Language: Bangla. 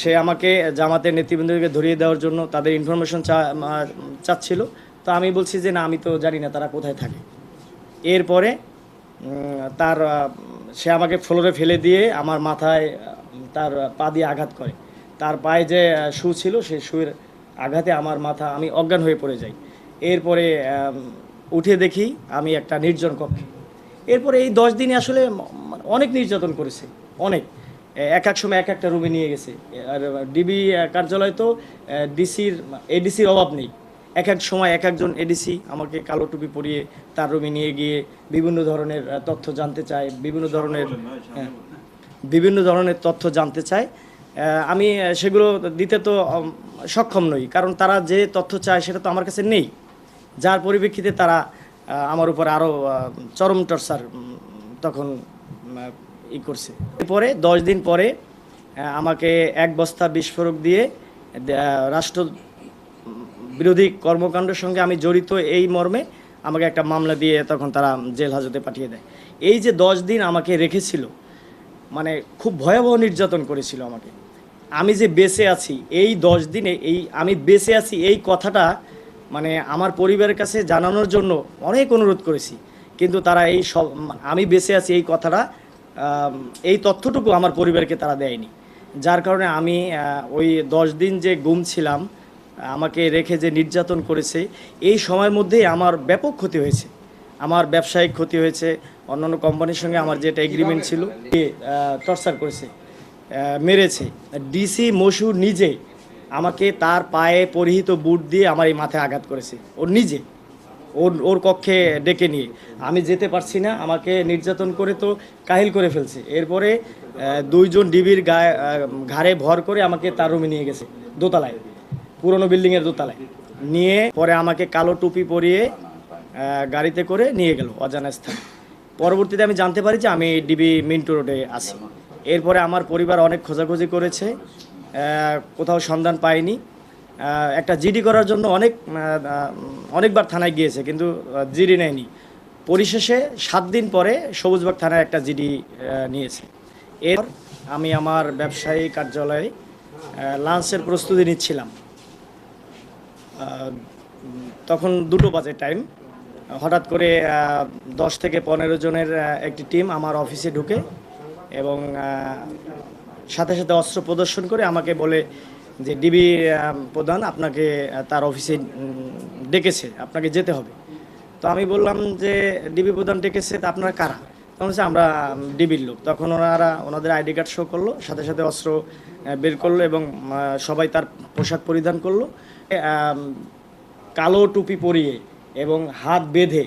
সে আমাকে জামাতের নেতৃবৃন্দকে ধরিয়ে দেওয়ার জন্য তাদের ইনফরমেশন চাচ্ছিল। তো আমি বলছি যে, না, আমি তো জানি না তারা কোথায় থাকে। এরপরে তার সে আমাকে ফ্লোরে ফেলে দিয়ে আমার মাথায় তার পা দিয়ে আঘাত করে। তার পায়ে যে শু ছিল সেই শুয়ের আঘাতে আমার মাথা, আমি অজ্ঞান হয়ে পড়ে যাই। এরপরে উঠে দেখি আমি একটা নির্জন কক্ষে। এরপরে এই দশ দিনে আসলে অনেক নির্যাতন করেছে। অনেক। এক এক সময় এক একটা রুমে নিয়ে গেছে। আর ডিবি কার্যালয় তো ডিসির এডিসির অভাব নেই। এক এক সময় এক একজন এডিসি আমাকে কালো টুপি পরিয়ে তার রুমে নিয়ে গিয়ে বিভিন্ন ধরনের তথ্য জানতে চায় বিভিন্ন ধরনের হ্যাঁ, বিভিন্ন ধরনের তথ্য জানতে চায়। আমি সেগুলো দিতে তো সক্ষম নই কারণ তারা যে তথ্য চায় সেটা তো আমার কাছে নেই। যার পরিপ্রেক্ষিতে তারা আমার উপর আরও চরম টর্চার তখন ই করছে। এরপরে দশ দিন পরে আমাকে এক বস্তা বিস্ফোরক দিয়ে রাষ্ট্র বিরোধী কর্মকাণ্ডের সঙ্গে আমি জড়িত এই মর্মে আমাকে একটা মামলা দিয়ে তখন তারা জেল হাজতে পাঠিয়ে দেয়। এই যে দশ দিন আমাকে রেখেছিল মানে খুব ভয়াবহ নির্যাতন করেছিল আমাকে। আমি যে বেঁচে আছি, এই দশ দিনে এই, আমি বেঁচে আছি এই কথাটা মানে আমার পরিবারের কাছে জানানোর জন্য অনেক অনুরোধ করেছি। কিন্তু তারা এই সব, আমি বেঁচে আছি এই কথাটা এই তথ্যটুকু আমার পরিবারকে তারা দেয়নি। যার কারণে আমি ওই দশ দিন যে গুম ছিলাম, আমাকে রেখে যে নির্যাতন করেছে, এই সময়ের মধ্যেই আমার ব্যাপক ক্ষতি হয়েছে। আমার ব্যবসায়িক ক্ষতি হয়েছে, অন্যান্য কোম্পানির সঙ্গে আমার যেটা এগ্রিমেন্ট ছিল টর্চার করেছে মেরেছে। ডিসি মশুর নিজে আমাকে তার পায়ে পরিহিত বুট দিয়ে আমার এই মাথায় আঘাত করেছে ওর নিজে। ওর ওর কক্ষে ডেকে নিয়ে। আমি যেতে পারছি না, আমাকে নির্যাতন করে তো কাহিল করে ফেলছে। এরপরে দুইজন ডিবির গায়ে ঘাড়ে ভর করে আমাকে তার রুমে নিয়ে গেছে, দোতলায়, পুরনো বিল্ডিংয়ের দোতলায়। নিয়ে পরে আমাকে কালো টুপি পরিয়ে গাড়িতে করে নিয়ে গেল অজানা স্থান। পরবর্তীতে আমি জানতে পারি যে আমি ডিবি মিন্টু রোডে আছি। এরপরে আমার পরিবার অনেক খোঁজাখুঁজি করেছে কোথাও সন্ধান পায়নি। একটা জিডি করার জন্য অনেক অনেকবার থানায় গিয়েছে, কিন্তু জিডি নেয়নি। পরিশেষে সাত দিন পরে সবুজবাগ থানায় একটা জিডি নিয়েছে। এর আমি আমার ব্যবসায়ী কার্যালয়ে লাঞ্চের প্রস্তুতি নিচ্ছিলাম। তখন দুটো বাজে টাইম। হঠাৎ করে দশ থেকে পনেরো জনের একটি টিম আমার অফিসে ঢুকে এবং সাথে সাথে অস্ত্র প্রদর্শন করে আমাকে বলে যে ডিবি প্রধান আপনাকে তার অফিসে ডেকেছে, আপনাকে যেতে হবে। তো আমি বললাম যে ডিবি প্রধান ডেকেছে, তা আপনারা কারা? তখন হচ্ছে আমরা ডিবির লোক। তখন ওনারা, ওনাদের আইডি কার্ড শো করল, সাথে সাথে অস্ত্র বের করল এবং সবাই তার পোশাক পরিধান করল। কালো টুপি পরিয়ে এবং হাত বেঁধে